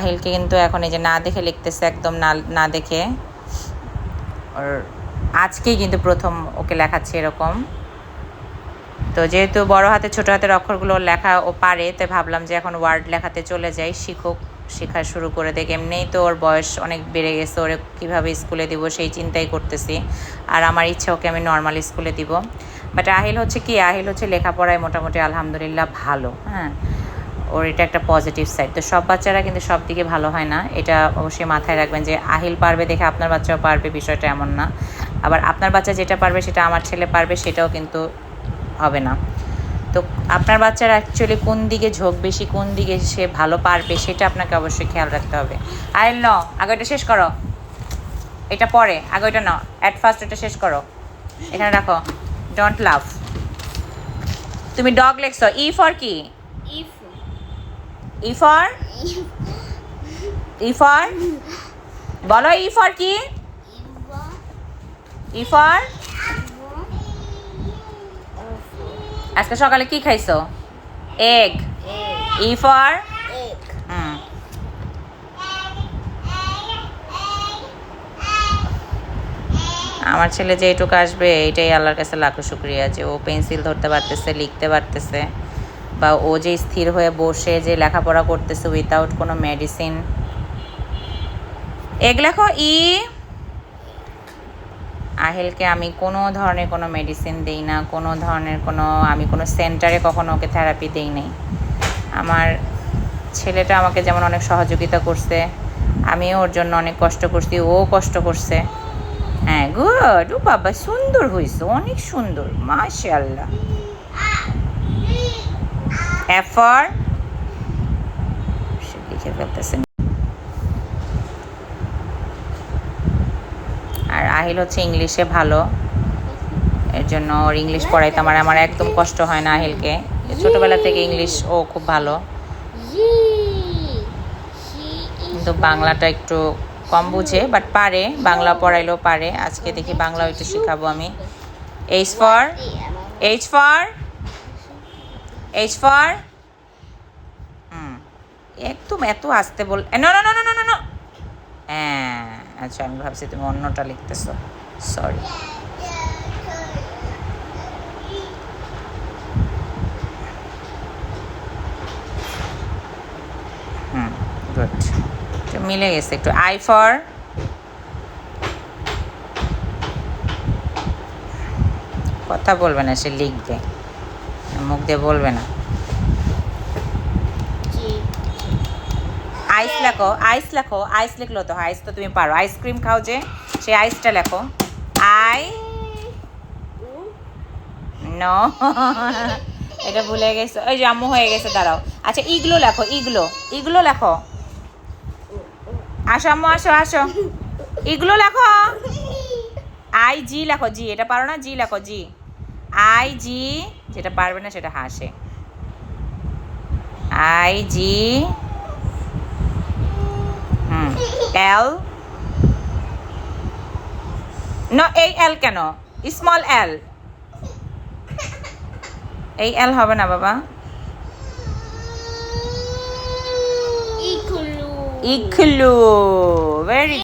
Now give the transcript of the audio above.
আহিলকে কিন্তু এখন এই যে না দেখে লিখতেছে, একদম না না দেখে। ওর আজকেই কিন্তু প্রথম ওকে লেখাচ্ছে এরকম। তো যেহেতু বড় হাতে, ছোট হাতের অক্ষরগুলো লেখা ও পারে, তাই ভাবলাম যে এখন ওয়ার্ড লেখাতে চলে যাই, শিখুক, শেখা শুরু করে দেখ। এমনিই তো ওর বয়স অনেক বেড়ে গেছে, ওরে কীভাবে স্কুলে দিব সেই চিন্তাই করতেছি। আর আমার ইচ্ছা, ওকে আমি নর্মাল স্কুলে দিব। বাট আহিল হচ্ছে কি আহিল হচ্ছে লেখাপড়ায় মোটামুটি আলহামদুলিল্লাহ ভালো হ্যাঁ। ওর এটা একটা পজিটিভ সাইড তো সব বাচ্চারা কিন্তু সব দিকে ভালো হয় না। এটা অবশ্যই মাথায় রাখবেন যে আহিল পারবে দেখে আপনার বাচ্চাও পারবে, বিষয়টা এমন না। আবার আপনার বাচ্চা যেটা পারবে সেটা আমার ছেলে পারবে, সেটাও কিন্তু হবে না। তো আপনার বাচ্চার অ্যাকচুয়ালি কোন দিকে ঝোঁক বেশি, কোন দিকে সে ভালো পারবে সেটা আপনাকে অবশ্যই খেয়াল রাখতে হবে। আহিল ন আগে ওটা শেষ করো। এটা পরে, আগে ওটা নাও। অ্যাট ফার্স্ট ওটা শেষ করো। এখানে রাখো। ডোন্ট লাভ তুমি ডগ লেখছো। ই ফর কি If E for E for বলো ই ফর কি? ই ফর আজকে সকালে কি খাইছো? এগ। ই ফর আমার ছেলে যে এইটুকু আসবে, এইটাই আল্লাহর কাছে লাখো শুক্রিয়া যে ও পেন্সিল ধরতে পারতেছে, লিখতে পারতেছে। বা ও যে স্থির হয়ে বসে যে লেখাপড়া করতেছে উইথাউট কোনো মেডিসিন এগ লেখো, ই। আহিলকে আমি কোনো ধরনের কোনো মেডিসিন দিই না, কোনো ধরনের কোনো, আমি কোনো সেন্টারে কখনো ওকে থেরাপি দিই নাই। আমার ছেলেটা আমাকে যেমন অনেক সহযোগিতা করছে, আমিও ওর জন্য অনেক কষ্ট করছি, ও কষ্ট করছে। হ্যাঁ গুড ও বাবা সুন্দর হয়েছে অনেক সুন্দর মাশাল্লাহ এফর সে লিখে ফেলতেছে আর আহিল হচ্ছে ইংলিশে ভালো। এর জন্য ওর ইংলিশ পড়াইতে আমার আমার একদম কষ্ট হয় না আহিলকে। ছোটবেলা থেকে ইংলিশ ও খুব ভালো। কিন্তু বাংলাটা একটু কম বুঝে বাট পারে। বাংলা পড়াইলেও পারে। আজকে দেখি বাংলাও একটু শেখাবো আমি। H for H for H for হুম একদম এত আসতে বল না না না না না আচ্ছা আমি ভাবছি তুমি অন্যটা লিখতেছো। সরি হুম গুড মিলে গেছে, একটু আই ফর কথা বলবে না, সে লিখবে। মুখ দিয়ে বলবে না। আইস লেখো আইস লেখো আইস লিখলো তো আইস তো তুমি পারো। আইসক্রিম খাও যে সেই আইসটা লেখো। আই ন এটা ভুলে গেছো। ওই যে আম্মু হয়ে গেছে দাঁড়াও। আচ্ছা ইগলো লেখো ইগলো ইগলো লেখো। আসো আম্মু আসো আসো। ইগলো লেখো। আই জি লেখো জি এটা পারো না? জি লেখো জি আই জি যেটা পারবে না সেটা হাসে। আই জি হুম এল ন এই এল কেন? স্মল এল এই এল হবে না বাবা. Igloo very